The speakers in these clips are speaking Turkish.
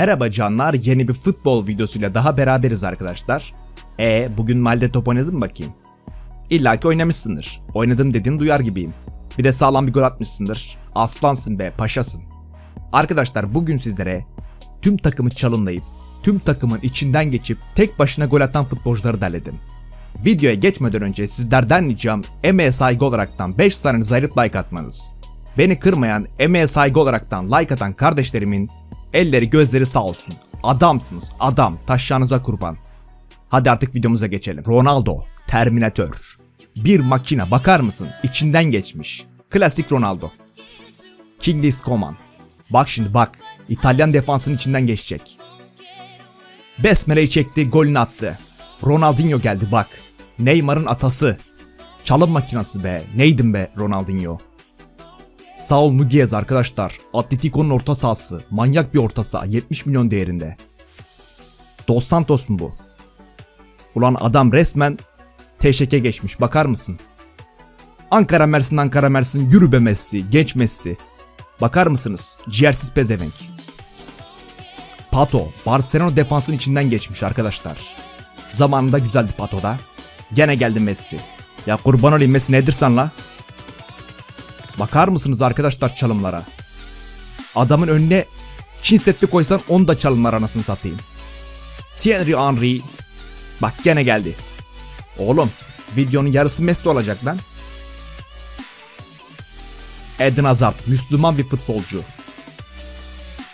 Merhaba canlar, yeni bir futbol videosuyla daha beraberiz arkadaşlar. E bugün Malde top oynadın mı bakayım? İlla ki oynamışsındır. Oynadım dediğini duyar gibiyim. Bir de sağlam bir gol atmışsındır. Aslansın be, paşasın. Arkadaşlar bugün sizlere tüm takımı çalımlayıp, tüm takımın içinden geçip tek başına gol atan futbolcuları derledim. Videoya geçmeden önce sizlerden ricam emeğe saygı olaraktan 5 saniyenizi ayırıp like atmanız. Beni kırmayan, emeğe saygı olaraktan like atan kardeşlerimin elleri gözleri sağ olsun. Adamsınız, adam, taşlarınıza kurban. Hadi artık videomuza geçelim. Ronaldo, Terminator. Bir makine bakar mısın? İçinden geçmiş. Klasik Ronaldo. Kingsley Coman. Bak şimdi bak. İtalyan defansının içinden geçecek. Besmele'yi çekti, golünü attı. Ronaldinho geldi bak. Neymar'ın atası. Çalım makinası be. Neydin be Ronaldinho? Saul Nunez arkadaşlar. Atletico'nun orta sahası. Manyak bir orta saha. 70 milyon değerinde. Dos Santos mu bu? Ulan adam resmen teşeke geçmiş. Bakar mısın? Ankara Mersin Ankara Mersin yürü be Messi. Genç Messi. Bakar mısınız? Ciğersiz pezevenk. Pato, Barcelona defansının içinden geçmiş arkadaşlar. Zamanında güzeldi Pato da. Gene geldi Messi. Ya kurban olayım Messi nedir sen la? Bakar mısınız arkadaşlar çalımlara? Adamın önüne Çin setli koysan onu da çalımlar anasını satayım. Thierry Henry. Bak gene geldi. Oğlum videonun yarısı Messi olacak lan. Eden Hazard Müslüman bir futbolcu.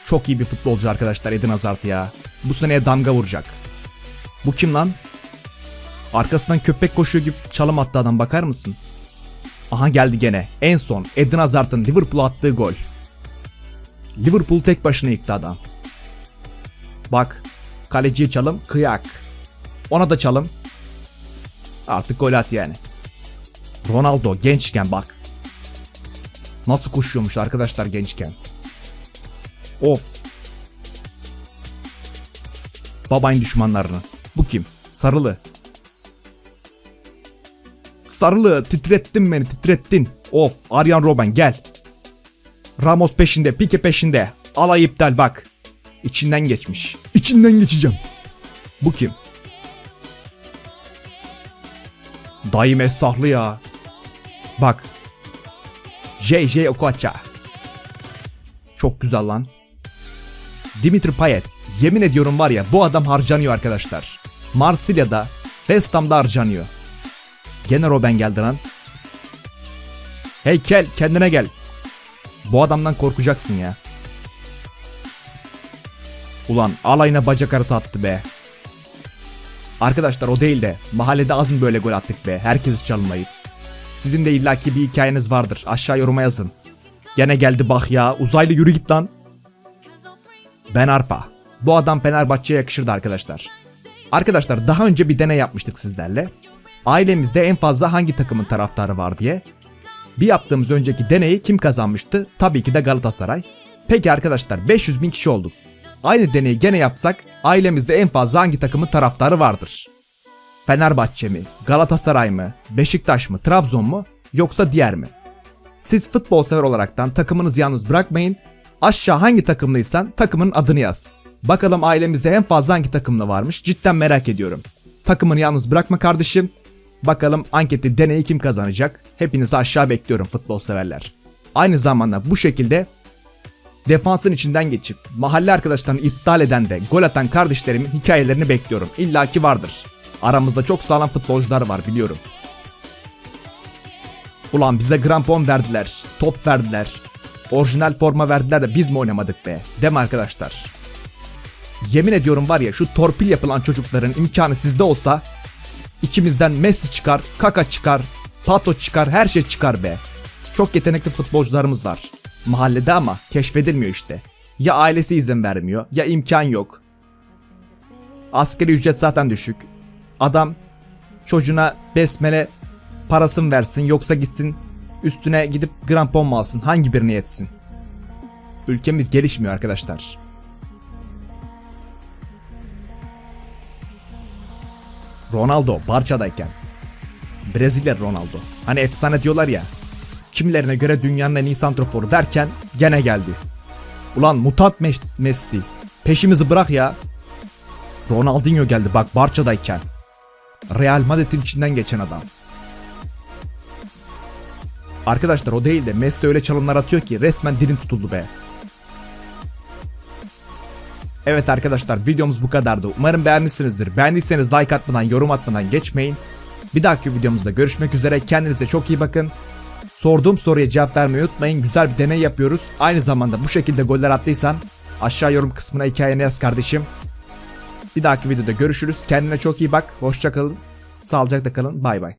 Çok iyi bir futbolcu arkadaşlar Eden Hazard ya. Bu seneye damga vuracak. Bu kim lan? Arkasından köpek koşuyor gibi çalım attı adam bakar mısın? Aha geldi gene. En son Eden Hazard'ın Liverpool'a attığı gol. Liverpool tek başına yıktı adam. Bak. Kaleciye çalım kıyak. Ona da çalım. Artık gol at yani. Ronaldo gençken bak. Nasıl koşuyormuş arkadaşlar gençken. Of. Babayın düşmanlarını. Bu kim? Sarılı. Sarılı titrettin beni titrettin. Of Aryan Robben gel. Ramos peşinde Pique peşinde. Alay iptal bak. İçinden geçmiş. İçinden geçeceğim. Bu kim? Dayım esahlı ya. Bak. JJ Okocha. Çok güzel lan. Dimitri Payet. Yemin ediyorum var ya bu adam harcanıyor arkadaşlar. Marsilya'da, West Ham'da harcanıyor. Gene Robben geldi lan. Hey Kel kendine gel. Bu adamdan korkacaksın ya. Ulan alayına bacak arası attı be. Arkadaşlar o değil de mahallede az mı böyle gol attık be herkes çalmayıp. Sizin de illaki bir hikayeniz vardır aşağı yoruma yazın. Gene geldi bak ya uzaylı yürü git lan. Ben Arfa. Bu adam Fenerbahçe'ye yakışırdı arkadaşlar. Arkadaşlar daha önce bir deney yapmıştık sizlerle. Ailemizde en fazla hangi takımın taraftarı var diye. Bir yaptığımız önceki deneyi kim kazanmıştı? Tabii ki de Galatasaray. Peki arkadaşlar 500 bin kişi olduk. Aynı deneyi gene yapsak ailemizde en fazla hangi takımın taraftarı vardır? Fenerbahçe mi, Galatasaray mı, Beşiktaş mı, Trabzon mu yoksa diğer mi? Siz futbol sever olaraktan takımınızı yalnız bırakmayın. Aşağı hangi takımlıysan takımın adını yaz. Bakalım ailemizde en fazla hangi takımlı varmış cidden merak ediyorum. Takımını yalnız bırakma kardeşim. Bakalım anketi deneyi kim kazanacak? Hepinizi aşağı bekliyorum futbol severler. Aynı zamanda bu şekilde defansın içinden geçip mahalle arkadaşlarını iptal eden de gol atan kardeşlerimin hikayelerini bekliyorum. İlla ki vardır. Aramızda çok sağlam futbolcular var biliyorum. Ulan bize grampon verdiler, top verdiler, orijinal forma verdiler de biz mi oynamadık be? Mi arkadaşlar? Yemin ediyorum var ya şu torpil yapılan çocukların imkanı sizde olsa içimizden Messi çıkar, Kaka çıkar, Pato çıkar, her şey çıkar be. Çok yetenekli futbolcularımız var. Mahallede ama keşfedilmiyor işte. Ya ailesi izin vermiyor ya imkan yok. Askeri ücret zaten düşük. Adam çocuğuna besmele parasını versin yoksa gitsin üstüne gidip grampon mu alsın hangi birini yetsin. Ülkemiz gelişmiyor arkadaşlar. Ronaldo Barça'dayken. Brezilya Ronaldo. Hani efsane diyorlar ya. Kimilerine göre dünyanın en iyi santroforu derken gene geldi. Ulan mutant Mes- Messi. Peşimizi bırak ya. Ronaldinho geldi bak Barça'dayken. Real Madrid'in içinden geçen adam. Arkadaşlar o değil de Messi öyle çalımlar atıyor ki resmen dilim tutuldu be. Evet arkadaşlar videomuz bu kadardı. Umarım beğenmişsinizdir. Beğendiyseniz like atmadan yorum atmadan geçmeyin. Bir dahaki videomuzda görüşmek üzere. Kendinize çok iyi bakın. Sorduğum soruya cevap vermeyi unutmayın. Güzel bir deney yapıyoruz. Aynı zamanda bu şekilde goller attıysan aşağı yorum kısmına hikayeni yaz kardeşim. Bir dahaki videoda görüşürüz. Kendine çok iyi bak. Hoşça kalın. Sağlıcakla kalın. Bay bay.